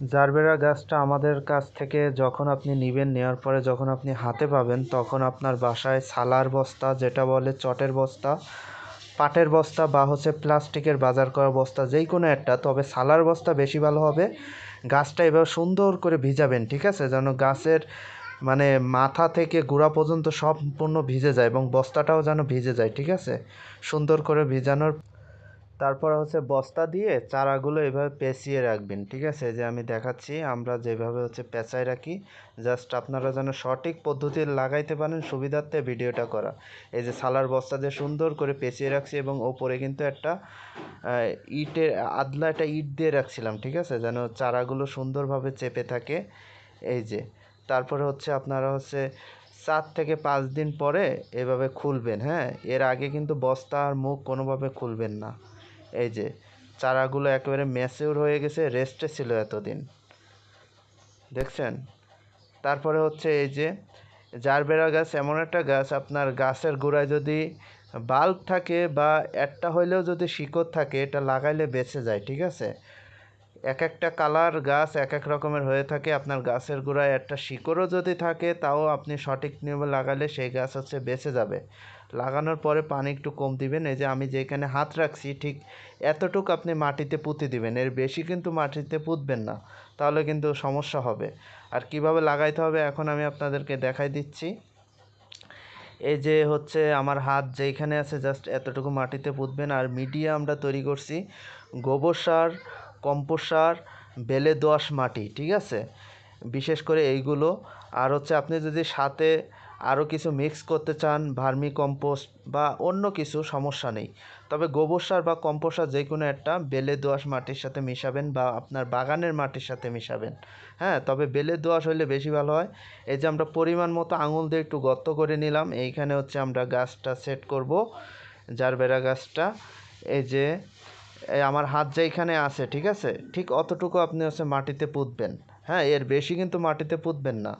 Gerbera গাছটা আমাদের কাছ থেকে যখন আপনি নেবেন, নেওয়ার পরে যখন আপনি হাতে পাবেন, তখন আপনার বাসায় সালার বস্তা, যেটা বলে চটের বস্তা, পাটের বস্তা বা হচ্ছে প্লাস্টিকের বাজার করা বস্তা, যেই কোনো একটা, তবে সালার বস্তা বেশি ভালো হবে। গাছটা এবার সুন্দর করে ভিজাবেন, ঠিক আছে? যেন গাছের মানে মাথা থেকে গোড়া পর্যন্ত সম্পূর্ণ ভিজে যায় এবং বস্তাটাও যেন ভিজে যায়, ঠিক আছে? সুন্দর করে ভিজানোর তারপর হচ্ছে বস্তা দিয়ে চারাগুলো এভাবে পেঁচিয়ে রাখবেন, ঠিক আছে? যে আমি দেখাচ্ছি, আমরা যেভাবে হচ্ছে পেঁচায় রাখি, জাস্ট আপনারা যেন সঠিক পদ্ধতি লাগাইতে পারেন সুবিধার্থে ভিডিওটা করা। এই যে সালার বস্তা দিয়ে সুন্দর করে পেঁচিয়ে রাখছি এবং ওপরে কিন্তু একটা ইটের আদলা একটা ইট দিয়ে রাখছিলাম, ঠিক আছে? যেন চারাগুলো সুন্দরভাবে চেপে থাকে। এই যে, তারপরে হচ্ছে আপনারা হচ্ছে চার থেকে পাঁচ দিন পরে এভাবে খুলবেন হ্যাঁ? এর আগে কিন্তু বস্তা আর মুখ কোনোভাবে খুলবেন না। এই যে চারাগুলো একেবারে ম্যাচিউর হয়ে গেছে রেস্টে ছিল এতদিন। দেখছেন? তারপরে হচ্ছে এই যে জারবেরা গাছ, এমন একটা গাছ, আপনার গাছের গোড়ায় যদি বাল্ব থাকে বা একটা হইলেও যদি শিকড় থাকে, এটা লাগাইলে বেঁচে যায়, ঠিক আছে? এক একটা কালার গাছ এক এক রকমের হয়ে থাকে। আপনার গাছের গোড়ায় একটা শিকড়ও যদি থাকে, তাও আপনি সঠিক নিয়মে লাগালে সেই গাছ হচ্ছে বেঁচে যাবে। লাগানোর পরে পানি একটু কম দিবেন। এই যে আমি যেখানে হাত রাখছি, ঠিক এতটুকু আপনি মাটিতে পুঁতে দিবেন। এর বেশি কিন্তু মাটিতে পুঁতবেন না, তাহলে কিন্তু সমস্যা হবে। আর কীভাবে লাগাইতে হবে এখন আমি আপনাদেরকে দেখাই দিচ্ছি। এই যে হচ্ছে আমার হাত যেইখানে আছে, জাস্ট এতটুকু মাটিতে পুঁতবেন। আর মিডিয়া আমরা তৈরি করছি। গোবর সার কম্পোস্ট সার বেলে দোআঁশ মাটি, ঠিক আছে? বিশেষ করে এইগুলো। আর হচ্ছে আপনি যদি সাথে আরও কিছু মিক্স করতে চান ভার্মি কম্পোস্ট বা অন্য কিছু, সমস্যা নেই। তবে গোবর সার বা কম্পোস্ট সার যে কোনো একটা বেলে দোআঁশ মাটির সাথে মিশাবেন বা আপনার বাগানের মাটির সাথে মিশাবেন। হ্যাঁ তবে বেলে দোআঁশ হলে বেশি ভালো হয়। এই যে আমরা পরিমাণ মতো আঙুল দিয়ে একটু গর্ত করে নিলাম, এইখানে হচ্ছে আমরা গাছটা সেট করব, জারবেরা গাছটা। এই যে আমার হাত যেইখানে আছে, ঠিক আছে? ঠিক অতটুকু আপনি হচ্ছে মাটিতে পুঁতবেন। হ্যাঁ এর বেশি কিন্তু মাটিতে পুঁতবেন না।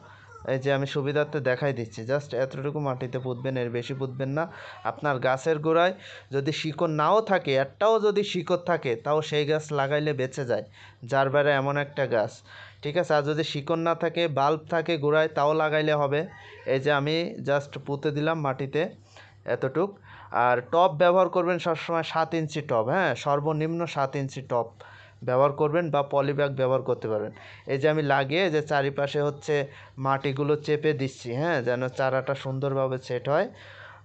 এই যে আমি সুবিধার্থে দেখাই দিচ্ছি, জাস্ট এতটুকু মাটিতে পুঁতবেন, এর বেশি পুঁতবেন না। আপনার গাছের গোড়ায় যদি শিকড় নাও থাকে, একটাও যদি শিকড় থাকে, তাও সেই গাছ লাগাইলে বেঁচে যায়, যার বেড়ে এমন একটা গাছ। ঠিক আছে? আর যদি শিকড় না থাকে, বাল্ব থাকে গোড়ায়, তাও লাগাইলে হবে। এই যে আমি জাস্ট পুঁতে দিলাম মাটিতে। এতটুক। আর টপ ব্যবহার করবেন সবসময় সাত ইঞ্চি টপ হ্যাঁ? সর্বনিম্ন সাত ইঞ্চি টপ ব্যবহার করবেন বা পলিব্যাগ ব্যবহার করতে পারবেন। এই যে আমি লাগিয়ে যে চারিপাশে হচ্ছে মাটিগুলো চেপে দিচ্ছি হ্যাঁ? যেন চারাটা সুন্দরভাবে সেট হয়।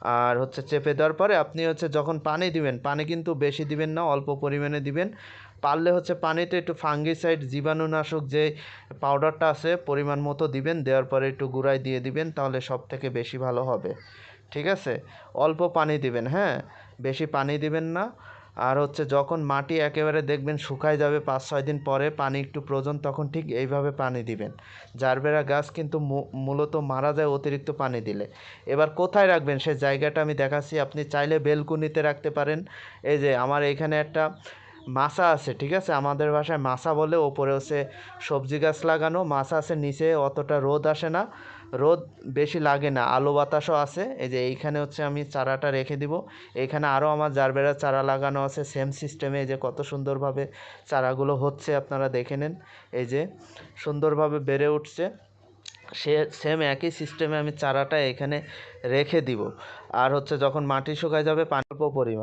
আর হচ্ছে চেপে দেওয়ার পরে আপনি হচ্ছে যখন পানি দিবেন, পানি কিন্তু বেশি দিবেন না, অল্প পরিমাণে দিবেন। পারলে হচ্ছে পানিতে একটু ফাঙ্গিসাইড, জীবাণুনাশক যে পাউডারটা আছে, পরিমাণ মতো দিবেন, দেওয়ার পরে একটু গুঁড়াই দিয়ে দিবেন, তাহলে সব থেকে বেশি ভালো হবে। ঠিক আছে? অল্প পানি দিবেন হ্যাঁ? বেশি পানি দিবেন না। আর হচ্ছে যখন মাটি একেবারে দেখবেন শুকায় যাবে পাঁচ, ছয় দিন পরে পানি একটু প্রয়োজন, তখন ঠিক এইভাবে পানি দিবেন। জারবেরা গাছ কিন্তু মূলত মারা যায় অতিরিক্ত পানি দিলে। এবার কোথায় রাখবেন? সে জায়গাটা আমি দেখাচ্ছি। আপনি চাইলে বেলকুনিতে রাখতে পারেন। এই যে আমার এখানে একটা মাছা আছে, ঠিক আছে? আমাদের ভাষায় মাছা বলে ওপরে হচ্ছে সবজি গাছ লাগানো। মাছা আছে, নিচে অতটা রোদ আসে না। রোদ বেশি লাগে না, আলো বাতাসও আছে। এই যে এইখানে হচ্ছে আমি চারাটা রেখে দিব। এইখানে আরও আমার জারবেরা চারা লাগানো আছে, সেম সিস্টেমে এই যে কত সুন্দরভাবে চারাগুলো হচ্ছে, আপনারা দেখে নেন। এই যে সুন্দরভাবে বেড়ে উঠছে। সে, সেম একই সিস্টেমে আমি চারাটা এখানে রেখে দিব। আর হচ্ছে যখন মাটি শুকায় যাবে, পানি অল্প পরিমাণ।